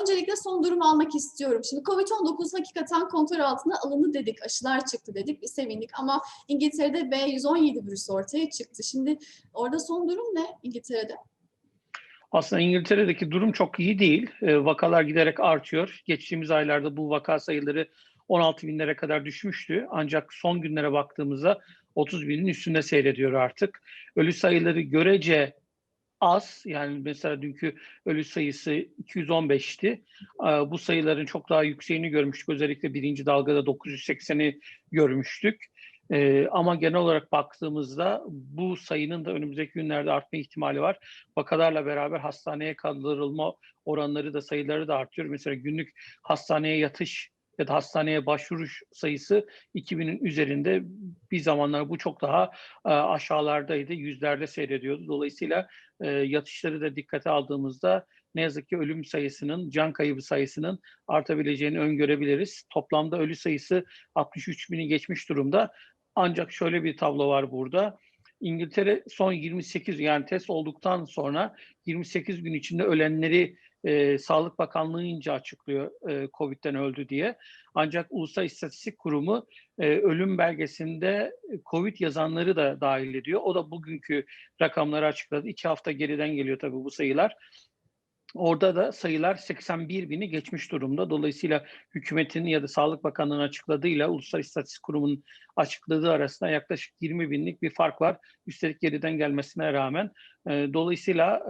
Öncelikle son durumu almak istiyorum. Şimdi Covid-19 hakikaten kontrol altına alındı dedik, aşılar çıktı dedik, bir sevindik ama İngiltere'de B117 virüsü ortaya çıktı. Şimdi orada son durum ne İngiltere'de? Aslında İngiltere'deki durum çok iyi değil. E, vakalar giderek artıyor. Geçtiğimiz aylarda bu vaka sayıları 16 binlere kadar düşmüştü. Ancak son günlere baktığımızda 30 binin üstünde seyrediyor artık. Ölü sayıları görece az. Yani mesela dünkü ölü sayısı 215'ti. E, bu sayıların çok daha yükseğini görmüştük. Özellikle birinci dalgada 980'i görmüştük. Ee, ama genel olarak baktığımızda bu sayının da önümüzdeki günlerde artma ihtimali var. Vakalarla beraber hastaneye kaldırılma oranları da sayıları da artıyor. Mesela günlük hastaneye yatış ya da hastaneye başvuruş sayısı 2000'in üzerinde bir zamanlar bu çok daha e, aşağılardaydı. Yüzlerde seyrediyordu. Dolayısıyla e, yatışları da dikkate aldığımızda ne yazık ki ölüm sayısının, can kaybı sayısının artabileceğini öngörebiliriz. Toplamda ölü sayısı 63 bini geçmiş durumda. Ancak şöyle bir tablo var burada. İngiltere son 28 yani test olduktan sonra 28 gün içinde ölenleri e, Sağlık Bakanlığı'nca açıklıyor e, Covid'den öldü diye. Ancak Ulusal İstatistik Kurumu e, ölüm belgesinde Covid yazanları da dahil ediyor. O da bugünkü rakamları açıkladı. İki hafta geriden geliyor tabii bu sayılar. Orada da sayılar 81 bini geçmiş durumda. Dolayısıyla hükümetin ya da Sağlık Bakanlığı'nın açıkladığıyla Ulusal İstatistik Kurumu'nun açıkladığı arasında yaklaşık 20 binlik bir fark var. Üstelik geriden gelmesine rağmen. Dolayısıyla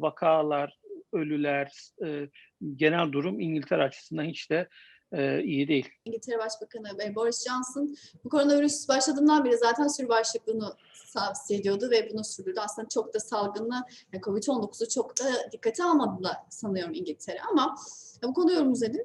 vakalar, ölüler, e, genel durum İngiltere açısından hiç de e, iyi değil. İngiltere Başbakanı e, Boris Johnson bu koronavirüs başladığından beri zaten sürü bağışıklığını tavsiye ediyordu ve bunu sürdürdü. Aslında çok da salgını, yani Covid-19'u çok da dikkate almadılar sanıyorum İngiltere ama ya bu konuda yorumunuz nedir?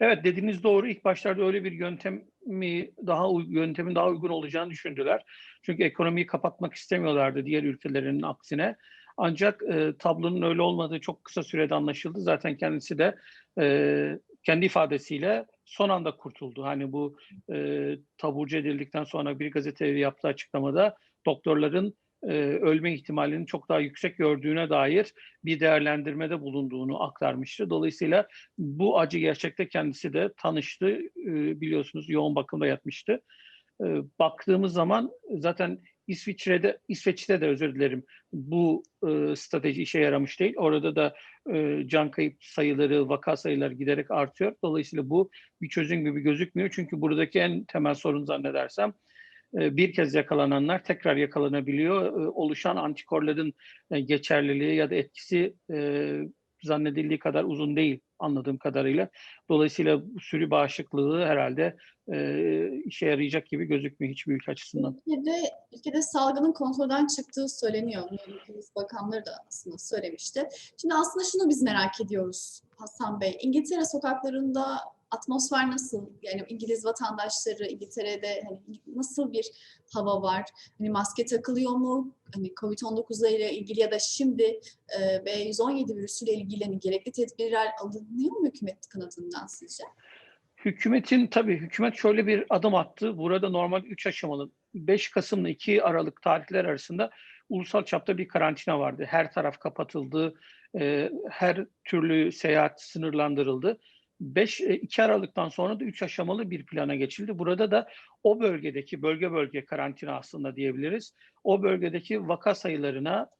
Evet dediğiniz doğru. İlk başlarda öyle bir yöntemi daha uy- yöntemin daha uygun olacağını düşündüler. Çünkü ekonomiyi kapatmak istemiyorlardı diğer ülkelerin aksine. Ancak e, tablonun öyle olmadığı çok kısa sürede anlaşıldı. Zaten kendisi de e, kendi ifadesiyle son anda kurtuldu. Hani bu e, taburcu edildikten sonra bir gazeteye yaptığı açıklamada doktorların e, ölme ihtimalinin çok daha yüksek gördüğüne dair bir değerlendirmede bulunduğunu aktarmıştı. Dolayısıyla bu acı gerçekte kendisi de tanıştı. E, biliyorsunuz yoğun bakımda yatmıştı. E, baktığımız zaman zaten İsviçre'de, İsveç'te de özür dilerim bu e, strateji işe yaramış değil. Orada da e, can kayıp sayıları, vaka sayıları giderek artıyor. Dolayısıyla bu bir çözüm gibi gözükmüyor. Çünkü buradaki en temel sorun zannedersem e, bir kez yakalananlar tekrar yakalanabiliyor. E, oluşan antikorların e, geçerliliği ya da etkisi e, zannedildiği kadar uzun değil anladığım kadarıyla. Dolayısıyla sürü bağışıklığı herhalde e, işe yarayacak gibi gözükmüyor hiçbir ülke açısından. Ülkede, ülkede salgının kontrolden çıktığı söyleniyor. Ülkemiz bakanları da aslında söylemişti. Şimdi aslında şunu biz merak ediyoruz Hasan Bey. İngiltere sokaklarında atmosfer nasıl? Yani İngiliz vatandaşları İngiltere'de hani nasıl bir hava var? Hani maske takılıyor mu? Hani Covid-19 ile ilgili ya da şimdi e, B117 virüsüyle ilgili hani gerekli tedbirler alınıyor mu hükümet kanadından sizce? Hükümetin tabii hükümet şöyle bir adım attı. Burada normal 3 aşamalı 5 Kasım'la 2 Aralık tarihler arasında ulusal çapta bir karantina vardı. Her taraf kapatıldı. e, Her türlü seyahat sınırlandırıldı. 5 2 Aralık'tan sonra da 3 aşamalı bir plana geçildi. Burada da o bölgedeki bölge bölge karantina aslında diyebiliriz. O bölgedeki vaka sayılarına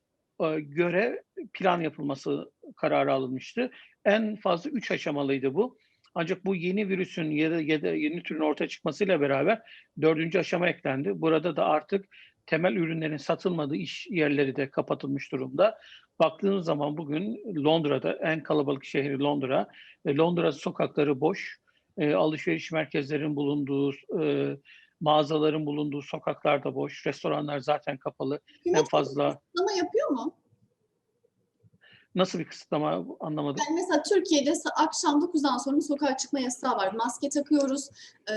e, göre plan yapılması kararı alınmıştı. En fazla 3 aşamalıydı bu. Ancak bu yeni virüsün ya da, ya da yeni türün ortaya çıkmasıyla beraber dördüncü aşama eklendi. Burada da artık temel ürünlerin satılmadığı iş yerleri de kapatılmış durumda. Baktığınız zaman bugün Londra'da en kalabalık şehri Londra. E, Londra sokakları boş. E, alışveriş merkezlerin bulunduğu, e, mağazaların bulunduğu sokaklar da boş. Restoranlar zaten kapalı. En Hükümet fazla kısıtlama yapıyor mu? Nasıl bir kısıtlama anlamadım. Yani mesela Türkiye'de akşam 9'dan sonra sokağa çıkma yasağı var. Maske takıyoruz. Ee,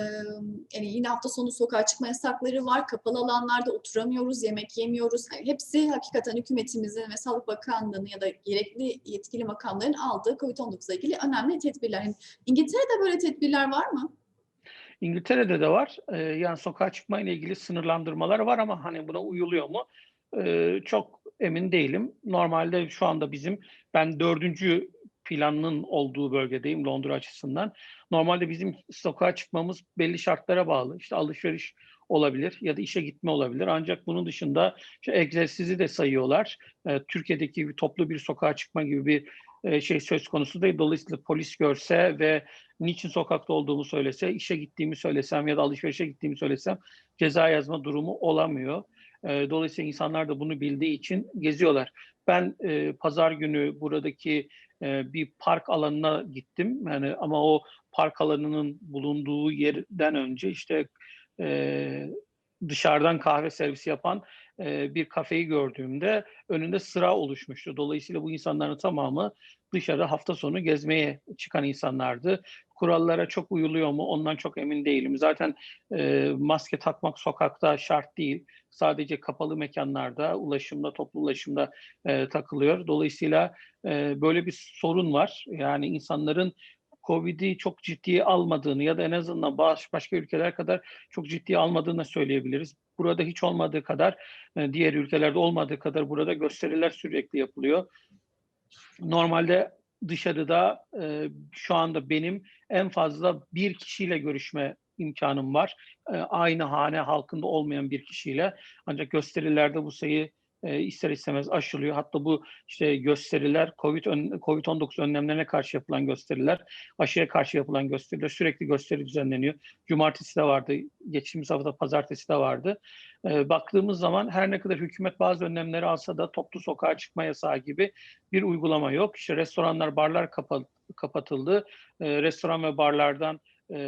yani yine hafta sonu sokağa çıkma yasakları var. Kapalı alanlarda oturamıyoruz, yemek yemiyoruz. Yani hepsi hakikaten hükümetimizin ve Sağlık Bakanlığı'nın ya da gerekli yetkili makamların aldığı COVID-19 ile ilgili önemli tedbirler. Yani İngiltere'de böyle tedbirler var mı? İngiltere'de de var. Ee, yani sokağa çıkma ile ilgili sınırlandırmalar var ama hani buna uyuluyor mu? Ee, çok emin değilim. Normalde şu anda bizim ben dördüncü planının olduğu bölgedeyim Londra açısından. Normalde bizim sokağa çıkmamız belli şartlara bağlı. İşte alışveriş olabilir ya da işe gitme olabilir. Ancak bunun dışında işte egzersizi de sayıyorlar. Ee, Türkiye'deki gibi toplu bir sokağa çıkma gibi bir e, şey söz konusu değil. Dolayısıyla polis görse ve niçin sokakta olduğumu söylese, işe gittiğimi söylesem ya da alışverişe gittiğimi söylesem ceza yazma durumu olamıyor. Dolayısıyla insanlar da bunu bildiği için geziyorlar. Ben e, pazar günü buradaki e, bir park alanına gittim. Yani ama o park alanının bulunduğu yerden önce işte e, dışarıdan kahve servisi yapan bir kafeyi gördüğümde önünde sıra oluşmuştu. Dolayısıyla bu insanların tamamı dışarı hafta sonu gezmeye çıkan insanlardı. Kurallara çok uyuluyor mu ondan çok emin değilim. Zaten e, maske takmak sokakta şart değil. Sadece kapalı mekanlarda, ulaşımda, toplu ulaşımda e, takılıyor. Dolayısıyla e, böyle bir sorun var. Yani insanların Covid'i çok ciddiye almadığını ya da en azından baş, başka ülkeler kadar çok ciddiye almadığını söyleyebiliriz. Burada hiç olmadığı kadar, e, diğer ülkelerde olmadığı kadar burada gösteriler sürekli yapılıyor. Normalde dışarıda e, şu anda benim en fazla bir kişiyle görüşme imkanım var. E, aynı hane halkında olmayan bir kişiyle. Ancak gösterilerde bu sayı e, ister istemez aşılıyor. Hatta bu işte gösteriler COVID ön, Covid-19 önlemlerine karşı yapılan gösteriler, aşıya karşı yapılan gösteriler sürekli gösteri düzenleniyor. Cumartesi de vardı, geçtiğimiz hafta pazartesi de vardı. E, baktığımız zaman her ne kadar hükümet bazı önlemleri alsa da toplu sokağa çıkma yasağı gibi bir uygulama yok. İşte restoranlar, barlar kapa, kapatıldı. E, restoran ve barlardan e,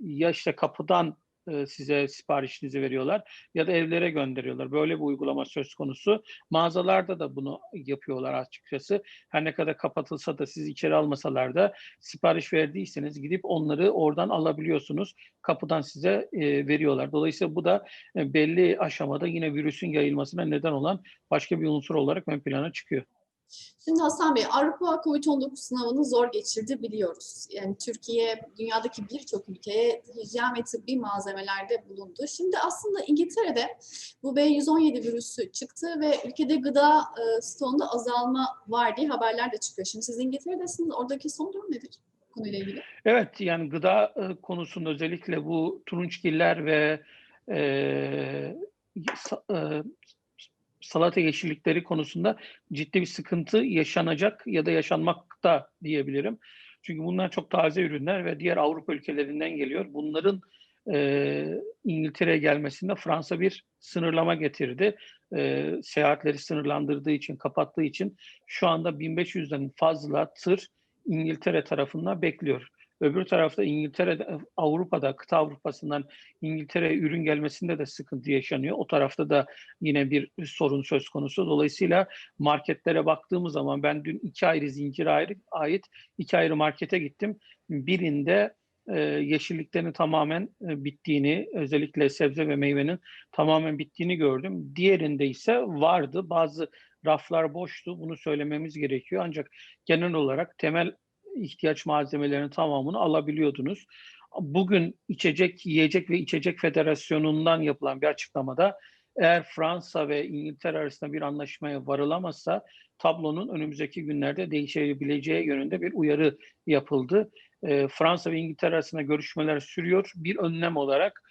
ya işte kapıdan e, size siparişinizi veriyorlar ya da evlere gönderiyorlar. Böyle bir uygulama söz konusu. Mağazalarda da bunu yapıyorlar açıkçası. Her ne kadar kapatılsa da siz içeri almasalar da sipariş verdiyseniz gidip onları oradan alabiliyorsunuz. Kapıdan size e, veriyorlar. Dolayısıyla bu da e, belli aşamada yine virüsün yayılmasına neden olan başka bir unsur olarak ön plana çıkıyor. Şimdi Hasan Bey, Avrupa COVID-19 sınavını zor geçirdi biliyoruz. Yani Türkiye dünyadaki birçok ülkeye hijyen ve tıbbi malzemelerde bulundu. Şimdi aslında İngiltere'de bu B117 virüsü çıktı ve ülkede gıda e, stoğunda azalma var diye haberler de çıkıyor. Şimdi siz İngiltere'desiniz, oradaki son durum nedir konuyla ilgili? Evet, yani gıda e, konusunda özellikle bu turunçgiller ve e, e, salata yeşillikleri konusunda ciddi bir sıkıntı yaşanacak ya da yaşanmakta diyebilirim. Çünkü bunlar çok taze ürünler ve diğer Avrupa ülkelerinden geliyor. Bunların e, İngiltere'ye gelmesinde Fransa bir sınırlama getirdi. E, seyahatleri sınırlandırdığı için, kapattığı için şu anda 1500'den fazla tır İngiltere tarafından bekliyor. Öbür tarafta İngiltere'de, Avrupa'da, kıta Avrupa'sından İngiltere'ye ürün gelmesinde de sıkıntı yaşanıyor. O tarafta da yine bir sorun söz konusu. Dolayısıyla marketlere baktığımız zaman ben dün iki ayrı zincire ayrı, ait iki ayrı markete gittim. Birinde e, yeşilliklerin tamamen e, bittiğini, özellikle sebze ve meyvenin tamamen bittiğini gördüm. Diğerinde ise vardı. Bazı raflar boştu. Bunu söylememiz gerekiyor. Ancak genel olarak temel ihtiyaç malzemelerinin tamamını alabiliyordunuz. Bugün içecek, yiyecek ve içecek federasyonundan yapılan bir açıklamada eğer Fransa ve İngiltere arasında bir anlaşmaya varılamazsa tablonun önümüzdeki günlerde değişebileceği yönünde bir uyarı yapıldı. E, Fransa ve İngiltere arasında görüşmeler sürüyor. Bir önlem olarak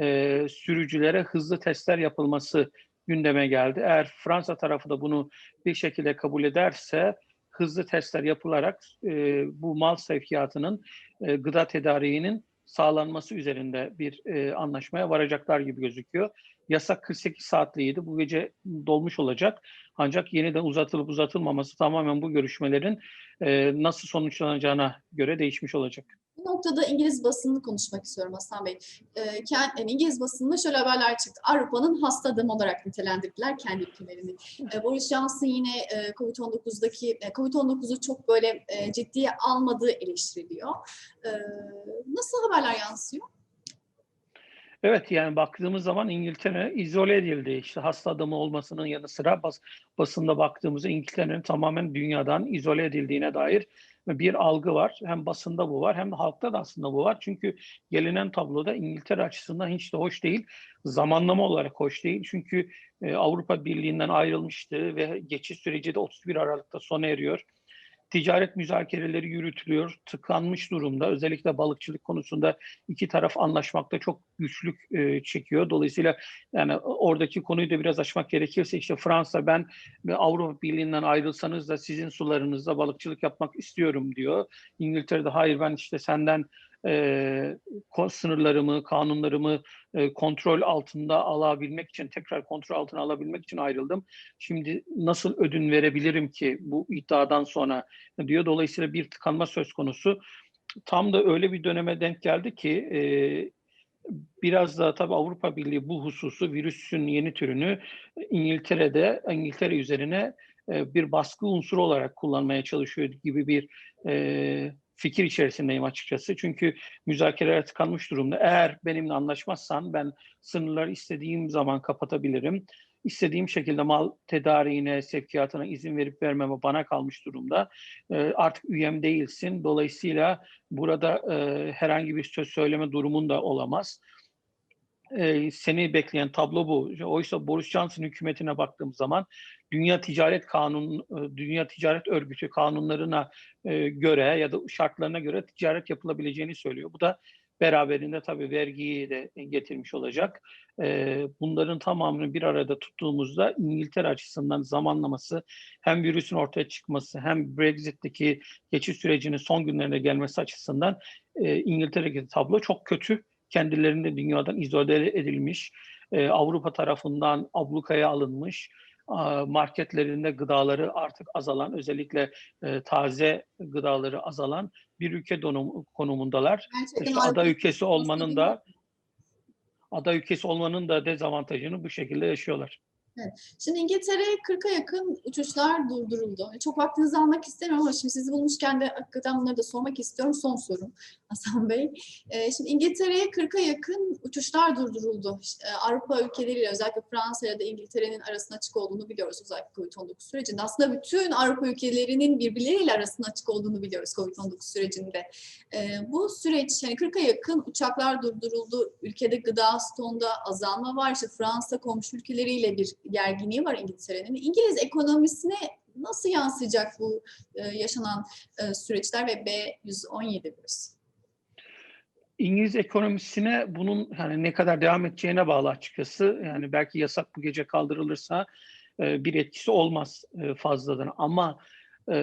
e, sürücülere hızlı testler yapılması gündeme geldi. Eğer Fransa tarafı da bunu bir şekilde kabul ederse hızlı testler yapılarak e, bu mal sevkiyatının, e, gıda tedariğinin sağlanması üzerinde bir e, anlaşmaya varacaklar gibi gözüküyor. Yasak 48 saatliydi. Bu gece dolmuş olacak. Ancak yeniden uzatılıp uzatılmaması tamamen bu görüşmelerin e, nasıl sonuçlanacağına göre değişmiş olacak. Noktada İngiliz basınını konuşmak istiyorum Hasan Bey. Ee, yani İngiliz basınında şöyle haberler çıktı. Avrupa'nın hasta adamı olarak nitelendirdiler kendi ülkelerini. Ee, Boris Johnson yine e, Covid-19'daki e, Covid-19'u çok böyle e, ciddiye almadığı eleştiriliyor. Ee, nasıl haberler yansıyor? Evet yani baktığımız zaman İngiltere izole edildi. İşte hasta adamı olmasının yanı sıra bas, basında baktığımızda İngiltere'nin tamamen dünyadan izole edildiğine dair bir algı var. Hem basında bu var hem de halkta da aslında bu var. Çünkü gelinen tabloda İngiltere açısından hiç de hoş değil. Zamanlama olarak hoş değil. Çünkü e, Avrupa Birliği'nden ayrılmıştı ve geçiş süreci de 31 Aralık'ta sona eriyor ticaret müzakereleri yürütülüyor, tıkanmış durumda. Özellikle balıkçılık konusunda iki taraf anlaşmakta çok güçlük e, çekiyor. Dolayısıyla yani oradaki konuyu da biraz açmak gerekirse işte Fransa ben Avrupa Birliği'nden ayrılsanız da sizin sularınızda balıkçılık yapmak istiyorum diyor. İngiltere'de hayır ben işte senden e, sınırlarımı, kanunlarımı e, kontrol altında alabilmek için, tekrar kontrol altına alabilmek için ayrıldım. Şimdi nasıl ödün verebilirim ki bu iddiadan sonra diyor. Dolayısıyla bir tıkanma söz konusu. Tam da öyle bir döneme denk geldi ki e, biraz da tabii Avrupa Birliği bu hususu virüsün yeni türünü İngiltere'de, İngiltere üzerine bir baskı unsuru olarak kullanmaya çalışıyor gibi bir e, fikir içerisindeyim açıkçası. Çünkü müzakereler tıkanmış durumda. Eğer benimle anlaşmazsan ben sınırları istediğim zaman kapatabilirim. İstediğim şekilde mal tedariğine, sevkiyatına izin verip vermeme bana kalmış durumda. E, artık üyem değilsin. Dolayısıyla burada e, herhangi bir söz söyleme durumun da olamaz. E, seni bekleyen tablo bu. Oysa Boris Johnson hükümetine baktığım zaman Dünya Ticaret Kanunu, Dünya Ticaret Örgütü kanunlarına e, göre ya da şartlarına göre ticaret yapılabileceğini söylüyor. Bu da beraberinde tabii vergiyi de getirmiş olacak. E, bunların tamamını bir arada tuttuğumuzda İngiltere açısından zamanlaması hem virüsün ortaya çıkması hem Brexit'teki geçiş sürecinin son günlerine gelmesi açısından e, İngiltere'deki tablo çok kötü. Kendilerini de dünyadan izole edilmiş, Avrupa tarafından ablukaya alınmış, marketlerinde gıdaları artık azalan, özellikle e, taze gıdaları azalan bir ülke donum, konumundalar. Gerçekten İşte ada ülkesi olmanın da ada ülkesi olmanın da dezavantajını bu şekilde yaşıyorlar. Şimdi İngiltere'ye 40'a yakın uçuşlar durduruldu. Çok vaktinizi almak istemiyorum ama şimdi sizi bulmuşken de hakikaten bunları da sormak istiyorum. Son sorum Hasan Bey. Ee, şimdi İngiltere'ye 40'a yakın uçuşlar durduruldu. E, Avrupa ülkeleriyle özellikle Fransa ya da İngiltere'nin arasında açık olduğunu biliyoruz özellikle COVID-19 sürecinde. Aslında bütün Avrupa ülkelerinin birbirleriyle arasında açık olduğunu biliyoruz COVID-19 sürecinde. Ee, bu süreç yani 40'a yakın uçaklar durduruldu. Ülkede gıda stoğunda azalma var. İşte Fransa komşu ülkeleriyle bir gerginliği var İngiltere'nin. İngiliz ekonomisine nasıl yansıyacak bu e, yaşanan e, süreçler ve B117 virüs? İngiliz ekonomisine bunun hani ne kadar devam edeceğine bağlı açıkçası. Yani belki yasak bu gece kaldırılırsa e, bir etkisi olmaz e, fazladan. Ama e,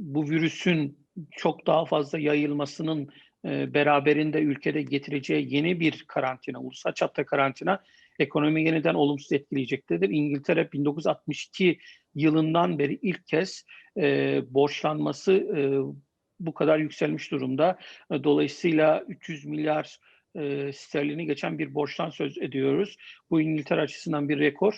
bu virüsün çok daha fazla yayılmasının e, beraberinde ülkede getireceği yeni bir karantina, ulusal çapta karantina ekonomi yeniden olumsuz etkileyecektedir. İngiltere 1962 yılından beri ilk kez e, borçlanması e, bu kadar yükselmiş durumda. E, dolayısıyla 300 milyar e, sterlini geçen bir borçtan söz ediyoruz. Bu İngiltere açısından bir rekor.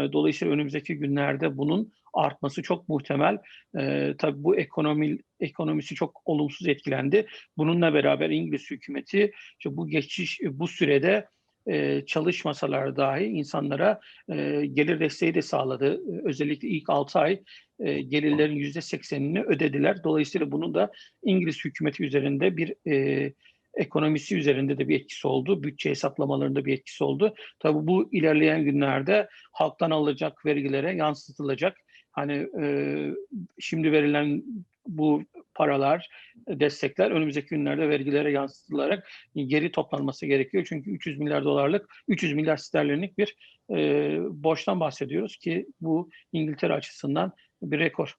E, dolayısıyla önümüzdeki günlerde bunun artması çok muhtemel. E, tabii bu ekonomi ekonomisi çok olumsuz etkilendi. Bununla beraber İngiliz hükümeti işte bu geçiş bu sürede e, çalışmasalar dahi insanlara e, gelir desteği de sağladı. Özellikle ilk 6 ay e, gelirlerin %80'ini ödediler. Dolayısıyla bunun da İngiliz hükümeti üzerinde bir e, ekonomisi üzerinde de bir etkisi oldu. Bütçe hesaplamalarında bir etkisi oldu. Tabii bu ilerleyen günlerde halktan alacak vergilere yansıtılacak. Hani e, şimdi verilen bu paralar, destekler önümüzdeki günlerde vergilere yansıtılarak geri toplanması gerekiyor. Çünkü 300 milyar dolarlık, 300 milyar sterlinlik bir e, borçtan bahsediyoruz ki bu İngiltere açısından bir rekor.